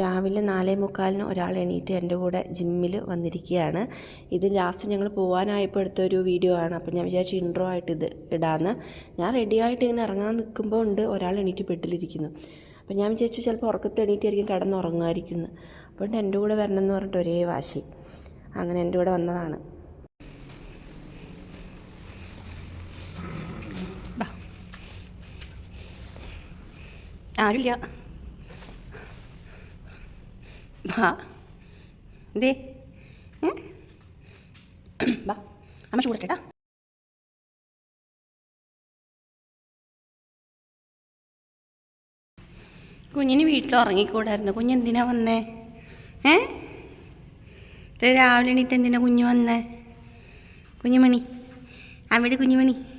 രാവിലെ നാലേ മുക്കാലിന് ഒരാൾ എണീറ്റ് എന്റെ കൂടെ ജിമ്മിൽ വന്നിരിക്കുകയാണ്. ഇത് ലാസ്റ്റ് ഞങ്ങൾ പോകാനായപ്പോൾ എടുത്തൊരു വീഡിയോ ആണ്. അപ്പോൾ ഞാൻ വിചാരിച്ചു ഇൻട്രോ ആയിട്ട് ഇത് ഇടാന്ന്. ഞാൻ റെഡി ആയിട്ട് ഇങ്ങനെ ഇറങ്ങാൻ നിൽക്കുമ്പോൾ ഉണ്ട് ഒരാൾ എണീറ്റ് ബെഡിലിരിക്കുന്നു. അപ്പോൾ ഞാൻ വിചാരിച്ചു ചിലപ്പോൾ ഉറക്കത്ത് എണീറ്റായിരിക്കും കിടന്നുറങ്ങുമായിരിക്കുന്നു അപ്പോൾ എന്റെ കൂടെ വരണം എന്ന് പറഞ്ഞിട്ട് ഒരേ വാശി. അങ്ങനെ എന്റെ കൂടെ വന്നതാണ്. ആരുമില്ല. വാ ദേ. ബാ. അമ്മ ചൂടട്ടേട്ടാ കുഞ്ഞിന് വീട്ടിൽ ഉറങ്ങിക്കൂടായിരുന്നു. കുഞ്ഞെന്തിനാ വന്നേ? ഏ? രാവിലെ എണീറ്റ് എന്തിനാ കുഞ്ഞ് വന്നേ? കുഞ്ഞുമണി. അവിടെ കുഞ്ഞുമണി.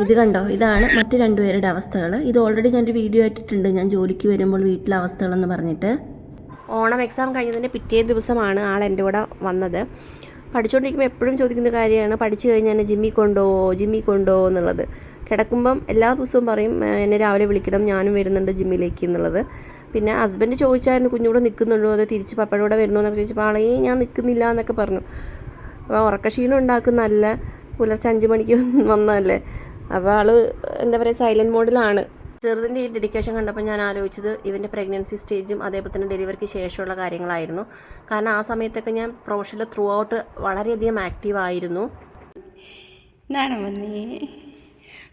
ഇത് കണ്ടോ? ഇതാണ് മറ്റു രണ്ടുപേരുടെ അവസ്ഥകൾ ഇത് ഓൾറെഡി ഞാനൊരു വീഡിയോ ഇട്ടിട്ടുണ്ട്. ഞാൻ ജോലിക്ക് വരുമ്പോൾ വീട്ടിലെ അവസ്ഥകളെന്ന് പറഞ്ഞിട്ട്. ഓണം എക്സാം കഴിഞ്ഞതിന്റെ പിറ്റേ ദിവസമാണ് ആൾ എന്റെ കൂടെ വന്നത്. പഠിച്ചുകൊണ്ടിരിക്കുമ്പോൾ എപ്പോഴും ചോദിക്കുന്ന കാര്യമാണ് പഠിച്ചു കഴിഞ്ഞാൽ ജിമ്മി കൊണ്ടോ ജിമ്മി കൊണ്ടോ എന്നുള്ളത്. കിടക്കുമ്പം എല്ലാ ദിവസവും പറയും എന്നെ രാവിലെ വിളിക്കണം ഞാനും വരുന്നുണ്ട് ജിമ്മിലേക്ക് എന്നുള്ളത്. പിന്നെ ഹസ്ബൻഡ് ചോദിച്ചായിരുന്നു കുഞ്ഞൂടെ നിൽക്കുന്നുണ്ടോ? അതോ തിരിച്ച് പപ്പയുടെ കൂടെ വരുന്നോ? എന്നൊക്കെ ചോദിച്ചപ്പോൾ ആളേ ഞാൻ നിൽക്കുന്നില്ല എന്നൊക്കെ പറഞ്ഞു. അപ്പോൾ ഉറക്കക്ഷീണം ഉണ്ടാക്കുന്നതല്ല പുലർച്ചെ അഞ്ച് മണിക്ക് വന്നതല്ലേ? അപ്പോൾ ആൾ എന്താ പറയുക സൈലന്റ് മോഡിലാണ് ചെറുതിന്റെ ഈ ഡെഡിക്കേഷൻ കണ്ടപ്പോൾ ഞാൻ ആലോചിച്ചത് ഇവന്റെ പ്രഗ്നൻസി സ്റ്റേജും അതേപോലെ തന്നെ ഡെലിവറിക്ക് ശേഷമുള്ള കാര്യങ്ങളായിരുന്നു. കാരണം ആ സമയത്തൊക്കെ ഞാൻ പ്രൊഫഷനിൽ ത്രൂ ഔട്ട് വളരെയധികം ആക്റ്റീവ് ആയിരുന്നു.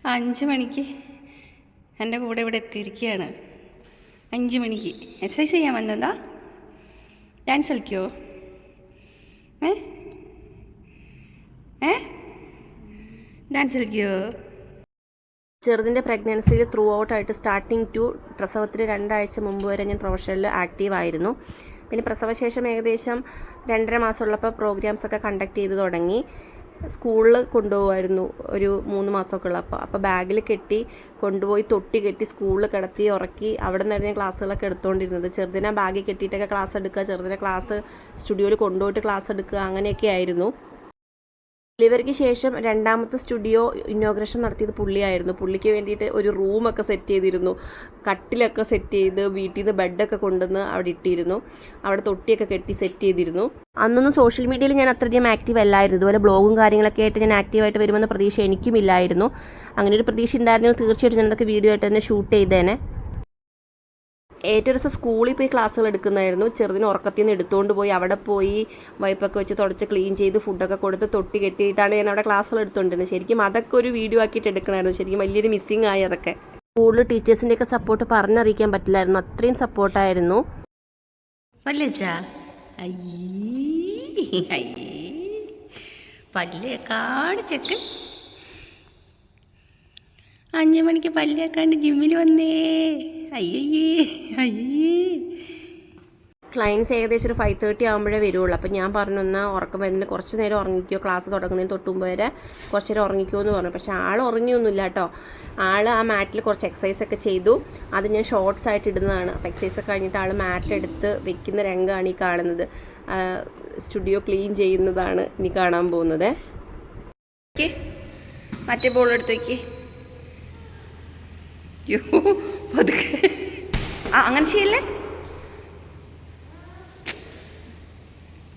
അഞ്ച് മണിക്ക് എന്റെ കൂടെ ഇവിടെ എത്തിയിരിക്കുകയാണ്. അഞ്ച് മണിക്ക്. എക്സസൈസ് ചെയ്യാൻ വന്നതാ? ഡാൻസ് കളിക്കുമോ ഏ? ഏ? ഡാൻസ് കളിക്കുമോ ചെറുതിന്റെ പ്രഗ്നൻസിയിൽ ത്രൂ ഔട്ട് ആയിട്ട് സ്റ്റാർട്ടിങ് ടു പ്രസവത്തിന് രണ്ടാഴ്ച മുമ്പ് വരെ ഞാൻ പ്രൊഫഷനിൽ ആക്റ്റീവ് ആയിരുന്നു. പിന്നെ പ്രസവശേഷം ഏകദേശം രണ്ടര മാസമുള്ളപ്പോൾ പ്രോഗ്രാംസ് ഒക്കെ കണ്ടക്ട് ചെയ്ത് തുടങ്ങി. സ്കൂളിൽ കൊണ്ടുപോകുമായിരുന്നു ഒരു മൂന്ന് മാസമൊക്കെ ഉള്ളപ്പോൾ. അപ്പോൾ ബാഗിൽ കെട്ടി കൊണ്ടുപോയി തൊട്ടി കെട്ടി സ്കൂളിൽ കിടത്തി ഉറക്കി അവിടെ നിന്നായിരുന്നു ഞാൻ ക്ലാസ്സുകളൊക്കെ എടുത്തുകൊണ്ടിരുന്നത്. ചെറുതിനെ ബാഗിൽ കെട്ടിയിട്ടൊക്കെ ക്ലാസ് എടുക്കുക ചെറുതിനെ ക്ലാസ് സ്റ്റുഡിയോയിൽ കൊണ്ടുപോയിട്ട് ക്ലാസ് എടുക്കുക അങ്ങനെയൊക്കെ ആയിരുന്നു. ഡെലിവറിക്ക് ശേഷം രണ്ടാമത്തെ സ്റ്റുഡിയോ ഇന്നോഗ്രേഷൻ നടത്തിയത് പുള്ളിയായിരുന്നു. പുള്ളിക്ക് വേണ്ടിയിട്ട് ഒരു റൂമൊക്കെ സെറ്റ് ചെയ്തിരുന്നു. കട്ടിലൊക്കെ സെറ്റ് ചെയ്ത് വീട്ടിൽ നിന്ന് ബെഡൊക്കെ കൊണ്ടുവന്ന് അവിടെ ഇട്ടിരുന്നു. അവിടെ തൊട്ടിയൊക്കെ കെട്ടി സെറ്റ് ചെയ്തിരുന്നു. അന്നൊന്നും സോഷ്യൽ മീഡിയയിൽ ഞാൻ അത്രയധികം ആക്റ്റീവ് അല്ലായിരുന്നു. ഇതുപോലെ ബ്ലോഗും കാര്യങ്ങളൊക്കെ ആയിട്ട് ഞാൻ ആക്റ്റീവായിട്ട് വരുമെന്ന പ്രതീക്ഷ എനിക്കും ഇല്ലായിരുന്നു. അങ്ങനെ ഒരു പ്രതീക്ഷ ഉണ്ടായിരുന്നെങ്കിൽ തീർച്ചയായിട്ടും ഞാനതൊക്കെ വീഡിയോ ആയിട്ട് തന്നെ ഷൂട്ട് ചെയ്തേനെ. ഏറ്റവും ദിവസം സ്കൂളിൽ പോയി ക്ലാസ്സുകൾ എടുക്കുന്നതായിരുന്നു. ചെറുതിന് ഉറക്കത്തിൽ നിന്ന് എടുത്തുകൊണ്ട് പോയി അവിടെ പോയി വൈപ്പൊക്കെ വെച്ച് തുടച്ച് ക്ലീൻ ചെയ്ത് ഫുഡൊക്കെ കൊടുത്ത് തൊട്ടി കെട്ടിയിട്ടാണ് ഞാൻ അവിടെ ക്ലാസ്സുകൾ എടുത്തുകൊണ്ടിരുന്നത് ശരിക്കും അതൊക്കെ ഒരു വീഡിയോ ആക്കിയിട്ട് എടുക്കണമായിരുന്നു ശരിക്കും വലിയൊരു മിസ്സിങ് ആയി അതൊക്കെ. സ്കൂളിൽ ടീച്ചേഴ്സിന്റെയൊക്കെ സപ്പോർട്ട് പറഞ്ഞറിയിക്കാൻ പറ്റില്ലായിരുന്നു. അത്രയും സപ്പോർട്ടായിരുന്നു പല്ല് കാണിച്ചക്ക്. അഞ്ച് മണിക്ക് പല്ലേക്കാണ്ട് ജിമ്മിൽ വന്നേ. അയ്യയ്യേ അയ്യേ ക്ലയൻസ് ഏകദേശം ഒരു ഫൈവ് തേർട്ടി ആകുമ്പോഴേ വരുള്ളൂ. അപ്പോൾ ഞാൻ പറഞ്ഞു എന്നാൽ ഉറക്കം വരുന്നതിന് കുറച്ച് നേരം ഉറങ്ങിക്കോ. ക്ലാസ് തുടങ്ങുന്നതിന് തൊട്ട് മുമ്പ് വരെ കുറച്ച് നേരം ഉറങ്ങിക്കോ എന്ന് പറഞ്ഞു. പക്ഷേ ആൾ ഉറങ്ങിയൊന്നുമില്ല കേട്ടോ. ആൾ ആ മാറ്റിൽ കുറച്ച് എക്സസൈസ് ഒക്കെ ചെയ്തു. അത് ഞാൻ ഷോർട്സ് ആയിട്ട് ഇടുന്നതാണ്. അപ്പോൾ എക്സസൈസ് ഒക്കെ കഴിഞ്ഞിട്ട് ആൾ മാറ്റിലെടുത്ത് വെക്കുന്ന രംഗമാണ് ഈ കാണുന്നത്. സ്റ്റുഡിയോ ക്ലീൻ ചെയ്യുന്നതാണ് ഇനി കാണാൻ പോകുന്നത്. മറ്റേ ബോൾ വയ്ക്കേ യോ പതുക്കെ. ആ അങ്ങനെ ചെയ്യല്ലേ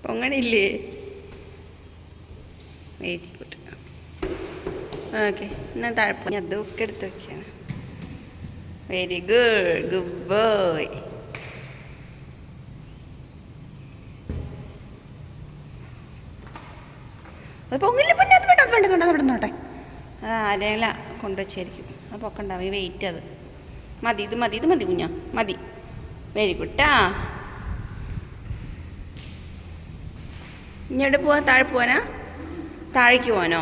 പൊങ്ങണില്ലേ വെരി ഗുഡ് ഓക്കെ എന്നാൽ താഴെ അതൊക്കെ എടുത്ത് വയ്ക്കാണ് വെരി ഗുഡ് ഗുഡ് ബോയ് അത് പൊങ്ങില്ല പിന്നെ അത് വേണ്ട അത് വേണ്ട അത് വേണ്ട അത് വേണ്ട നോട്ടെ ആ അരയില കൊണ്ടുവച്ചായിരിക്കും അത് പൊക്കണ്ടാവും ഈ വെയിറ്റ് അത് മതി ഇത് മതി ഇത് മതി കുഞ്ഞ മതി. വെരി ഗുഡ് ഇനി എവിടെ പോവാ? താഴെ പോവാനാ? താഴേക്ക് പോവാനോ?